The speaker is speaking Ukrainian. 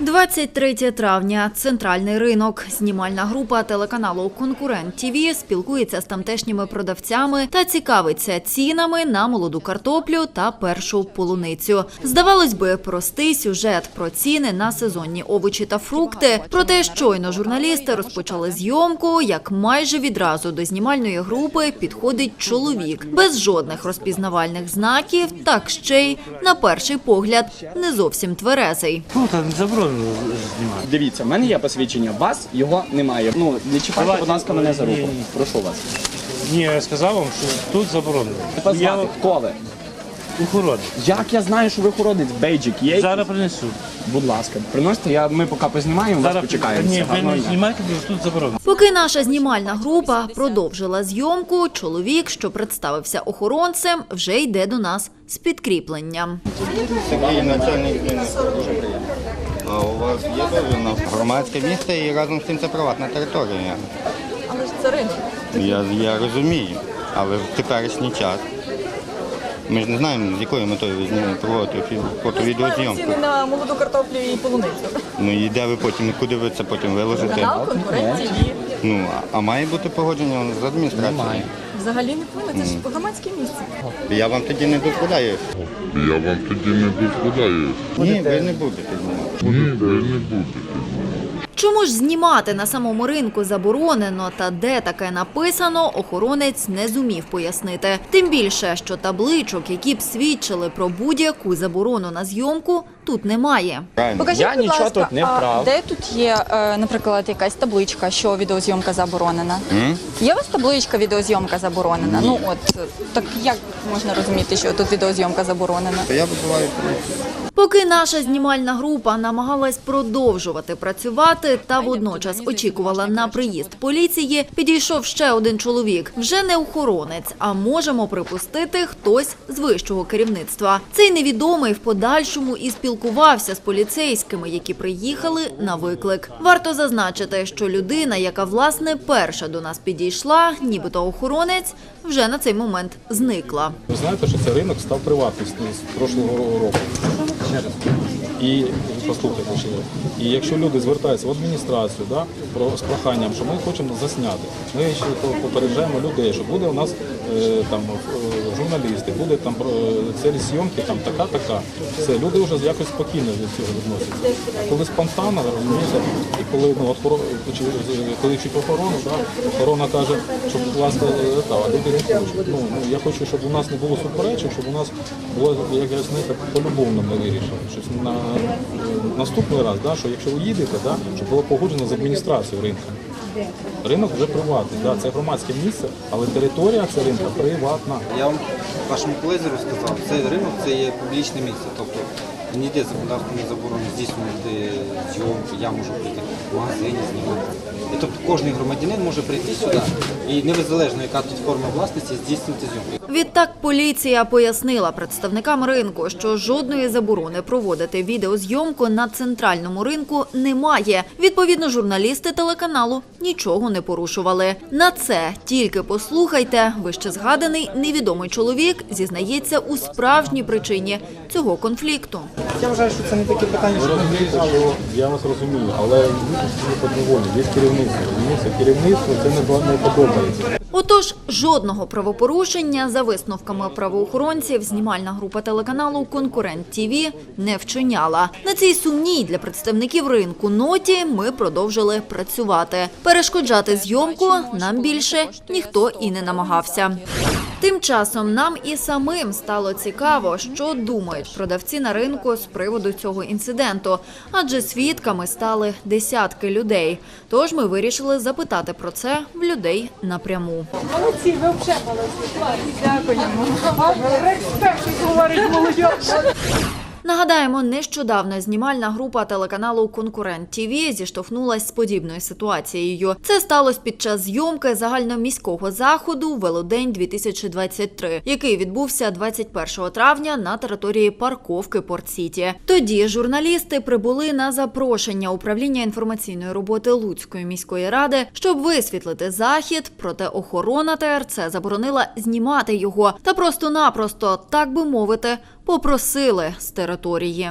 23 травня. Центральний ринок. Знімальна група телеканалу Конкурент ТІВІ спілкується з тамтешніми продавцями та цікавиться цінами на молоду картоплю та першу полуницю. Здавалось би, простий сюжет про ціни на сезонні овочі та фрукти. Проте щойно журналісти розпочали зйомку, як майже відразу до знімальної групи підходить чоловік без жодних розпізнавальних знаків, так ще й на перший погляд не зовсім тверезий. Ну, там заборонено знімати. Дивіться, в мене є посвідчення, у вас його немає. Ну не чіпайте, будь ласка, мене за руку. Прошу вас. Ні, я сказав вам, що тут заборонено. Тебе Я звати, хто ви? охорони. Як я знаю, що ви ходить? Бейджик є? Зараз принесу. Будь ласка, приносите, я, ми поки познімаємо, вас почекаємо. Ні, ви гарного не дня. знімайте, бо тут заборонено. Поки наша знімальна група продовжила зйомку, чоловік, що представився охоронцем, вже йде до нас з підкріпленням. Сергій начальник. Дуже приємно. А у вас є дозвіл на громадське місце і разом з тим це приватна територія. Але ж це ринок. Я, я розумію, але в теперішній час ми ж не знаємо, з якою метою ви знімаєте проводите фі- фото-відеозйомку. ціни на молоду картоплю і полуницю. Ну і де ви потім, куди ви це потім виложите? Канал конкуренції Ну, а- а має бути погодження з адміністрацією? Взагалі не повинно. Це ж громадське місце. Я вам тоді не дозволяю. Я вам тоді не дозволяю. Ні, ви не будете знімати. Ні, ви не будете. Чому ж знімати на самому ринку заборонено та де таке написано, охоронець не зумів пояснити. Тим більше, що табличок, які б свідчили про будь-яку заборону на зйомку, тут немає. Покажіть, Я будь нічого ласка, тут не а вкрав. де тут є, е, наприклад, якась табличка, що відеозйомка заборонена? Є у вас табличка відеозйомка заборонена? Ну от е, так як можна розуміти, що тут відеозйомка заборонена? Я поліцію. Поки наша знімальна група намагалась продовжувати працювати та водночас очікувала на приїзд поліції, підійшов ще один чоловік. Вже не охоронець, а можемо припустити хтось з вищого керівництва. Цей невідомий в подальшому і спілкувався з поліцейськими, які приїхали на виклик. Варто зазначити, що людина, яка власне перша до нас підійшла, нібито охоронець, вже на цей момент зникла. Ви знаєте, що цей ринок став приватним з прошлого року. І послухайте. І якщо люди звертаються в адміністрацію да, про, з проханням, що ми хочемо засняти, ми ще попереджаємо людей, що буде у нас там е, журналісти, буде там цілі зйомки, там така, така. Все, люди вже якось спокійно до цього відносяться. Коли спонтанно, розумієте, і коли ну, охоро- коли вчить охорону, да, охорона каже, що будь ласка, е, та, а люди не хочуть. Ну, ну, я хочу, щоб у нас не було суперечок, щоб у нас було якось знаєте, полюбовно ми вирішили. Щось на е, наступний раз, да, що якщо ви їдете, да, щоб було погоджено з адміністрацією ринку. Ринок вже приватний, да, це громадське місце, але територія це ринка приватна. Я вам вашому колезі сказав, цей ринок це є публічне місце. Тобто ніде законодавство не заборонено здійснювати зйомки, я можу прийти в магазині знімати. Тобто кожен громадянин може прийти сюди і незалежно, яка тут форма власності, здійснювати зйомки. Відтак поліція пояснила представникам ринку, що жодної заборони проводити відеозйомку на центральному ринку немає. Відповідно, журналісти телеканалу нічого не порушували. На це тільки послухайте. Вище згаданий невідомий чоловік зізнається у справжній причині цього конфлікту. Я вважаю, що це не такі питання, що розумієте, я вас розумію, але люди не подоволі, є керівництво. розумієте? Керівництво це не, не подобається. Отож, жодного правопорушення за висновками правоохоронців знімальна група телеканалу Конкурент ТІВІ не вчиняла. На цій сумній для представників ринку ноті ми продовжили працювати. Перешкоджати зйомку нам більше ніхто і не намагався. Тим часом нам і самим стало цікаво, що думають продавці на ринку з приводу цього інциденту, адже свідками стали десятки людей. Тож ми вирішили запитати про це в людей напряму. Молодці, ви взагалі молодці. Дякуємо. Респект, говорить молодь. Нагадаємо, нещодавно знімальна група телеканалу Конкурент ТІВІ зіштовхнулась з подібною ситуацією. Це сталося під час зйомки загальноміського заходу Велодень 2023, який відбувся 21 травня на території парковки Порт-Сіті. Тоді журналісти прибули на запрошення управління інформаційної роботи Луцької міської ради, щоб висвітлити захід. Проте охорона ТРЦ заборонила знімати його та просто-напросто, так би мовити, попросили з території.